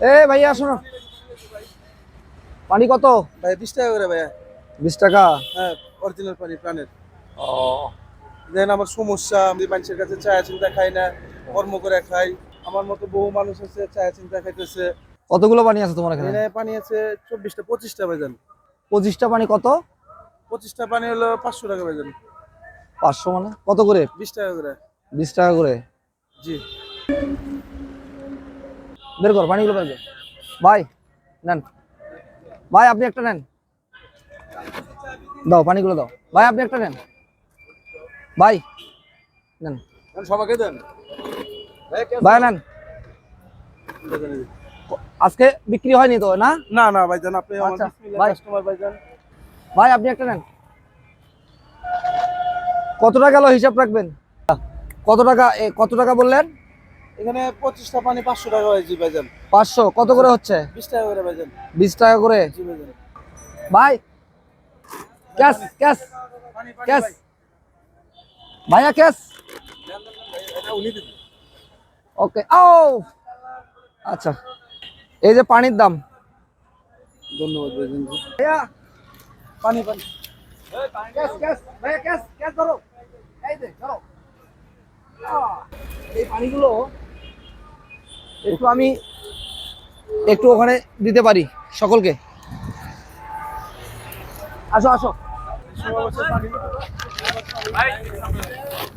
এ ভাইয়া শোনো। পানি কত? ভাই বিশ টাকা করে ভাইয়া। বিশ টাকা? হ্যাঁ অরিজিনাল পানি প্রাণের। ও। দেখেন আমার সমস্যা আমি মানুষের কাছে চায়া চিন্তা খাই না কর্ম করে খাই। আমার মতো বহু মানুষ আছে চায়া চিন্তা খাইতেছে। কতগুলো পানি আছে তোমার এখানে? পানি আছে চব্বিশটা পঁচিশটা বেজন পঁচিশটা পানি কত? পঁচিশটা পানি হলো পাঁচশো টাকা বেজন পাঁচশো মানে? কত করে? বিশ টাকা করে। বিশ টাকা করে? জি। বের কর পানিগুলো বের কর। ভাই নেন। ভাই আপনি একটা নেন। দাও পানিগুলো দাও। ভাই আপনি একটা নেন। ভাই নেন। সবাইকে দেন। ভাই নেন। আজকে বিক্রি হয়নি তো না? না না ভাইজান আপনি আমার আচ্ছা, ভাই। কাস্টমার ভাইজান। ভাই আপনি একটা নেন। কত টাকা গেল হিসাব রাখবেন? কত টাকা কত টাকা বললেন? এখানে পঁচিশটা পানি পাঁচশো টাকা হয়েছে ভাইজান। পাঁচশো? কত করে হচ্ছে? বিশ টাকা করে ভাইজান। বিশ টাকা করে? জি ভাইজান। ভাই ক্যাশ ক্যাশ ক্যাশ। ভাইয়া ক্যাশ? ওকে ও! আচ্ছা এই যে পানির দাম। ধন্যবাদ ভাইজান ভাইয়া পানি পানি। ক্যাশ ক্যাশ ভাইয়া ক্যাশ ক্যাশ ধরো। এই যে ধরো। এই পানিগুলো একটু আমি একটু ওখানে দিতে পারি সকলকে। আসো আসো।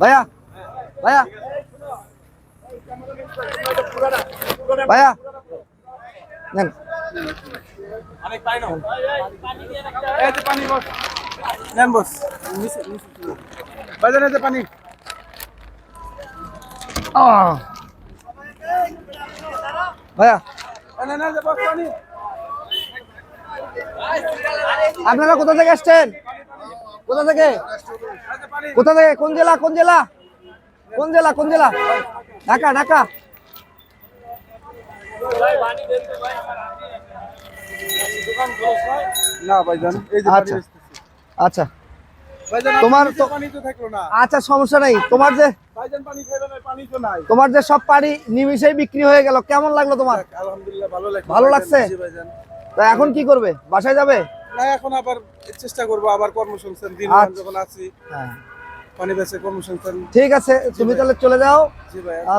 ভাইয়া ভাইয়া। ভাইয়া, নেন। নেন বস। পানি। ভাইয়া। আপনারা কোথা থেকে আসছেন? কোথা থেকে? কোথা থেকে? কোন জেলা? কোন জেলা? কোন জেলা? কোন জেলা? ঢাকা ঢাকা। না ভাইজান আচ্ছা। আচ্ছা। তোমার তো আচ্ছা সমস্যা নাই। তোমার যে তোমার যে সব পানি নিমিশেই বিক্রি হয়ে গেল কেমন লাগল তোমার? আলহামদুলিল্লাহ ভালো লাগছে? তা এখন কি করবে? বাসায় যাবে? না এখন আবার চেষ্টা করব আবার কর্মসংস্থান দিন আচ্ছা। যখন আছি। হ্যাঁ। পানি বেচে কর্মসংস্থান। ঠিক আছে তুমি তাহলে চলে যাও।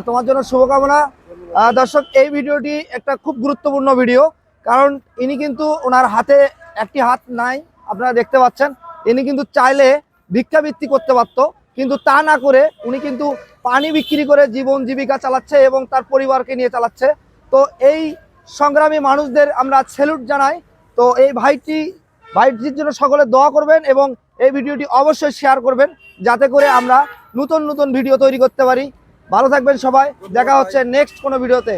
তোমার জন্য শুভকামনা। দর্শক এই ভিডিওটি একটা খুব গুরুত্বপূর্ণ ভিডিও কারণ ইনি কিন্তু ওনার হাতে একটি হাত নাই আপনারা দেখতে পাচ্ছেন। ইনি কিন্তু চাইলে ভিক্ষাবৃত্তি করতে পারতো, কিন্তু তা না করে উনি কিন্তু পানি বিক্রি করে জীবন জীবিকা চালাচ্ছে এবং তার পরিবারকে নিয়ে চালাচ্ছে। তো এই সংগ্রামী মানুষদের আমরা সেলুট জানাই। তো এই ভাইটি, ভাইটির জন্য সকলে দোয়া করবেন এবং এই ভিডিওটি অবশ্যই শেয়ার করবেন, যাতে করে আমরা নতুন নতুন ভিডিও তৈরি করতে পারি। ভালো থাকবেন সবাই, দেখা হচ্ছে নেক্সট কোনো ভিডিওতে।